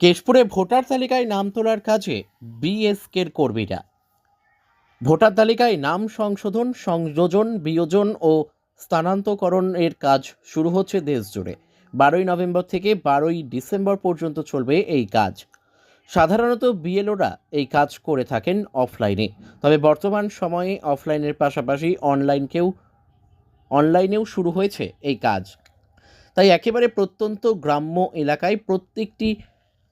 কেশপুরে voter তালিকায় নাম তোলার কাজে বিএসকের কর্মীরা। ভোটার তালিকায় নাম সংশোধন, সংযোজন, বিয়োজন ও স্থানান্তকরণের কাজ শুরু হচ্ছে দেশ জুড়ে বারোই নভেম্বর থেকে বারোই ডিসেম্বর পর্যন্ত চলবে এই কাজ। সাধারণত বিএলওরা এই কাজ করে থাকেন অফলাইনে। তবে বর্তমান সময়ে অফলাইনের পাশাপাশি অনলাইনকেও অনলাইনেও শুরু হয়েছে এই কাজ। তাই একেবারে প্রত্যন্ত গ্রাম্য এলাকায় প্রত্যেকটি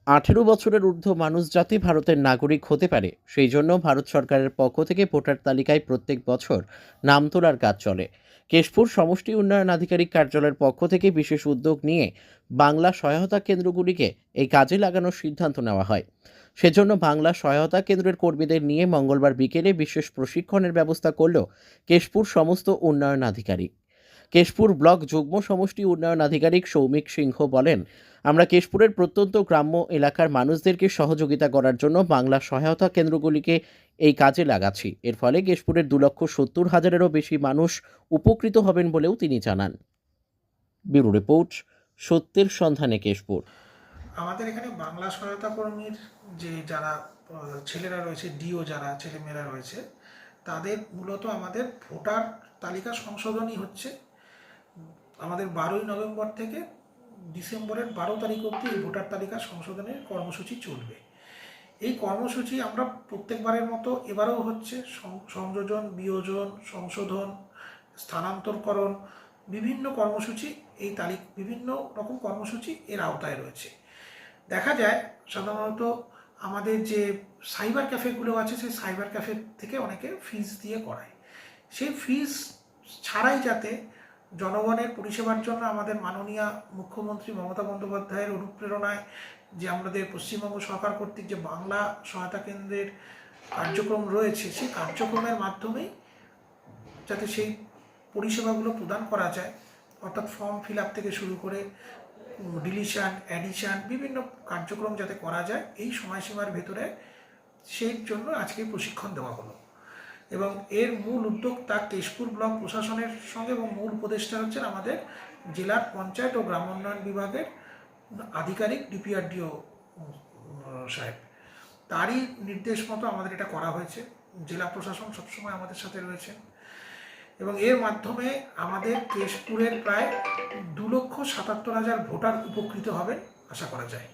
আঠেরো বছরের ঊর্ধ্ব মানুষ যাতে ভারতের নাগরিক হতে পারে। সেই জন্য ভারত সরকারের পক্ষ থেকে ভোটার তালিকায় প্রত্যেক বছর নাম তোলার কাজ চলে। কেশপুর সমষ্টি উন্নয়ন আধিকারিক কার্যালয়ের পক্ষ থেকে বিশেষ উদ্যোগ নিয়ে বাংলা সহায়তা কেন্দ্রগুলিকে এই কাজে লাগানোর সিদ্ধান্ত নেওয়া হয়। সেজন্য বাংলা সহায়তা কেন্দ্রের কর্মীদের নিয়ে মঙ্গলবার বিকেলে বিশেষ প্রশিক্ষণের ব্যবস্থা করল কেশপুর সমস্ত উন্নয়ন আধিকারিক। কেশপুর ব্লক যুগ্ম সমষ্টি উন্নয়ন আধিকারিক সৌমিক সিংহ বলেন, আমরা কেশপুরের প্রত্যন্ত গ্রাম্য এলাকার মানুষদেরকে সহযোগিতা করার জন্য বাংলা সহায়তা কেন্দ্রগুলিকে এই কাজে লাগাচ্ছি। এর ফলে কেশপুরের দু লক্ষ সত্তর হাজারেরও বেশি মানুষ উপকৃত হবেন বলেও তিনি জানান। ব্যুরো রিপোর্ট, সত্যের সন্ধানে কেশপুর। আমাদের এখানে বাংলা সহায়তা কর্মীর যে যারা ছেলেরা রয়েছে, ডিও যারা, ছেলেমেয়েরা রয়েছে, তাদের মূলত আমাদের ভোটার তালিকা সংশোধনই হচ্ছে। আমাদের বারোই নভেম্বর থেকে ডিসেম্বরের বারো তারিখ অবধি এই ভোটার তালিকা সংশোধনের কর্মসূচি চলবে। এই কর্মসূচি আমরা প্রত্যেকবারের মতো এবারেও হচ্ছে সংযোজন, বিয়োজন, সংশোধন, স্থানান্তরকরণ বিভিন্ন কর্মসূচি এই তালিক, বিভিন্ন রকম কর্মসূচি এর আওতায় রয়েছে। দেখা যায় সাধারণত আমাদের যে সাইবার ক্যাফেগুলো আছে সেই সাইবার ক্যাফে থেকে অনেকে ফিজ দিয়ে করায়। সেই ফিজ ছাড়াই যাতে জনগণের পরিষেবার জন্য আমাদের মাননীয় মুখ্যমন্ত্রী মমতা বন্দ্যোপাধ্যায়ের অনুপ্রেরণায় যে আমাদের পশ্চিমবঙ্গ সরকার কর্তৃক যে বাংলা সহায়তা কেন্দ্রের কার্যক্রম রয়েছে সেই কার্যক্রমের মাধ্যমেই যাতে সেই পরিষেবাগুলো প্রদান করা যায়। অর্থাৎ ফর্ম ফিল আপ থেকে শুরু করে ডিলিশন, অ্যাডিশন, বিভিন্ন কার্যক্রম যাতে করা যায়, এই সময়সীমার ভেতরে সেই জন্য আজকে প্রশিক্ষণ দেওয়া হলো। এবং এর মূল উদ্যোক্তা কেশপুর ব্লক প্রশাসনের সঙ্গে এবং মূল উপদেষ্টা হচ্ছেন আমাদের জেলার পঞ্চায়েত ও গ্রাম উন্নয়ন বিভাগের আধিকারিক ডিপিআরডিও সাহেব। তারই নির্দেশ মতো আমাদের এটা করা হয়েছে। জেলা প্রশাসন সবসময় আমাদের সাথে রয়েছেন এবং এর মাধ্যমে আমাদের কেশপুরের প্রায় দু লক্ষ সাতাত্তর হাজার ভোটার উপকৃত হবে, আশা করা যায়।